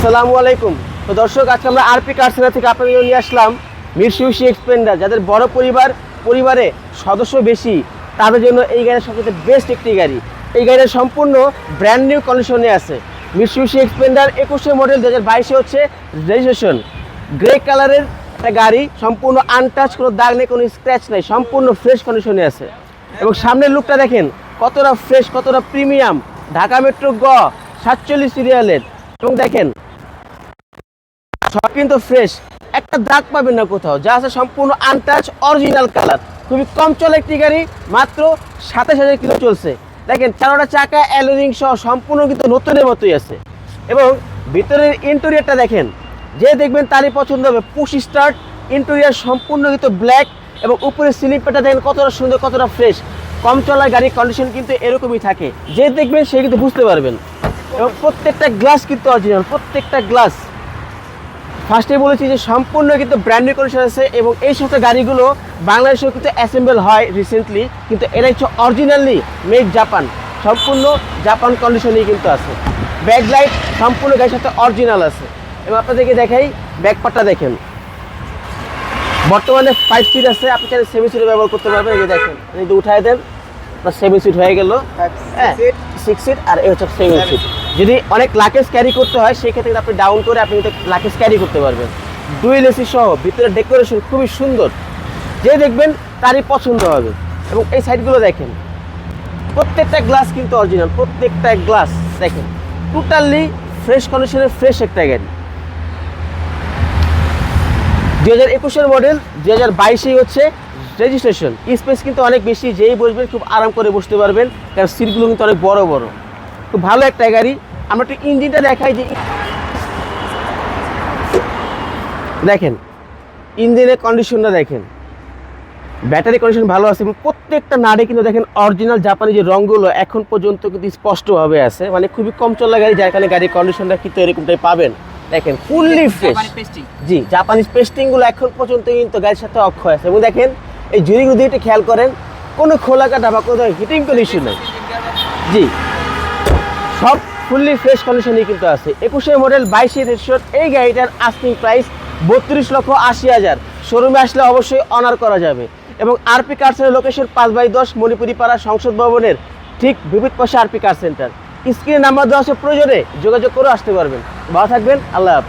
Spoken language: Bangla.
আসসালামু আলাইকুম। তো দর্শক, আজকে আমরা আরপি কারসেনা থেকে আপনাদের নিয়ে আসলাম মিরসিউসি এক্সপেন্ডার যাদের বড় পরিবার, পরিবারে সদস্য বেশি, তাদের জন্য এই গাড়ির সবচেয়ে বেস্ট একটি গাড়ি। এই গাড়িটা সম্পূর্ণ ব্র্যান্ড নিউ কন্ডিশনে আছে। মিরসিউসি এক্সপেন্ডার একুশে মডেল দু হাজার বাইশে হচ্ছে রেজিস্ট্রেশন গ্রে কালারের একটা গাড়ি, সম্পূর্ণ আনটাচ কোনো দাগ নেই, কোনো স্ক্র্যাচ নেই, সম্পূর্ণ ফ্রেশ কন্ডিশনে আছে। এবং সামনের লুকটা দেখেন, কতটা ফ্রেশ কতটা প্রিমিয়াম ঢাকা মেট্রো গ, সাতচল্লিশ সিরিয়ালের এবং দেখেন সব কিন্তু ফ্রেশ একটা দাগ পাবেন না কোথাও, যা আছে সম্পূর্ণ আনটাচ অরিজিনাল কালার খুবই কম চলে একটি গাড়ি, মাত্র সাতাশ হাজার কিলো চলছে। দেখেন, চারোটা চাকা অ্যালোরিং সহ সম্পূর্ণ কিন্তু নতুনের মতোই আছে। এবং ভিতরের ইন্টেরিয়রটা দেখেন, যে দেখবেন তারই পছন্দ হবে। পুশ স্টার্ট ইন্টেরিয়র সম্পূর্ণ কিন্তু ব্ল্যাক এবং উপরে সিলিং প্যাটা দেখেন কতটা সুন্দর, কতটা ফ্রেশ কম চলা গাড়ির কন্ডিশন কিন্তু এরকমই থাকে। যে দেখবেন সে কিন্তু বুঝতে পারবেন। এবং প্রত্যেকটা গ্লাস কিন্তু অরিজিনাল প্রত্যেকটা গ্লাস ফার্স্টে বলেছি যে সম্পূর্ণ কিন্তু ব্র্যান্ডের কন্ডিশন আছে এবং এই সমস্ত গাড়িগুলো বাংলাদেশেও কিন্তু অ্যাসেম্বল হয় রিসেন্টলি কিন্তু এরা হচ্ছে অরিজিনালি মেড জাপান সম্পূর্ণ জাপান কন্ডিশনেই কিন্তু আছে। ব্যাক লাইট সম্পূর্ণ গাড়ির সাথে অরিজিনাল আছে। এবং আপনাদেরকে দেখাই ব্যাকপারটা দেখেন। বর্তমানে ফাইভ সিট আছে আপনি চাইলে সেভেন সিটে ব্যবহার করতে পারবেন। এই দেখেন এই যে উঠায় দেন আপনার সেভেন সিট হয়ে গেল। হ্যাঁ সিক্স সিট আর এই হচ্ছে সেভেন সিট যদি অনেক লাকেজ ক্যারি করতে হয় সেই ক্ষেত্রে আপনি ডাউন করে আপনি লাকেজ ক্যারি করতে পারবেন। ডুয়েল এসি সহ ভিতরে ডেকোরেশন খুবই সুন্দর। যে দেখবেন তারই পছন্দ হবে। এবং এই সাইডগুলো দেখেন। প্রত্যেকটা গ্লাস কিন্তু অরিজিনাল প্রত্যেকটা গ্লাস দেখেন। টোটালি ফ্রেশ কন্ডিশনের ফ্রেশ একটা গাড়ি। দুই হাজার একুশের মডেল দুই হাজার বাইশেই হচ্ছে রেজিস্ট্রেশন স্পেস কিন্তু অনেক বেশি, যেই বসবেন খুব আরাম করে বসতে পারবেন। কারণ সিটগুলো কিন্তু অনেক বড় বড়। খুব ভালো একটা গাড়ি। আমরা একটু ইঞ্জিনটা দেখাই যে দেখেন ইঞ্জিনের কন্ডিশনটা দেখেন। ব্যাটারি কন্ডিশন ভালো আছে এবং প্রত্যেকটা নাড়ে কিন্তু দেখেন অরিজিনাল জাপানি যে রঙগুলো এখন পর্যন্ত কিন্তু স্পষ্টভাবে আছে। মানে খুবই কম চলা গাড়ি যার কারণে গাড়ির কন্ডিশনটা কিন্তু এরকমটাই পাবেন। দেখেন ফুললি ফ্রেশ জি জাপানিজ পেস্টিংগুলো এখন পর্যন্ত কিন্তু গাড়ির সাথে অক্ষয় আছে। এবং দেখেন এই জুড়িগুলো দিয়ে একটু খেয়াল করেন কোনো খোলা কাটা বা কোনো হিটিং কোনো ইস্যু নেই। জি। সব ফুললি ফ্রেশ কন্ডিশনেই কিন্তু আছে। একুশে মডেল, বাইশে রেজিস্ট্রেশন এই গাড়িটার আস্কিং প্রাইস বত্রিশ লক্ষ আশি হাজার। শোরুমে আসলে অবশ্যই অনার করা যাবে। এবং আরপি কার সেন্টার লোকেশন পাঁচ বাই দশ মণিপুরি পাড়া সংসদ ভবনের ঠিক বিবিধ পাশে আরপি কার সেন্টার স্ক্রিনে নাম্বার দেওয়া আছে প্রয়োজনে যোগাযোগ করে আসতে পারবেন। ভালো থাকবেন, আল্লাহ হাফিজ।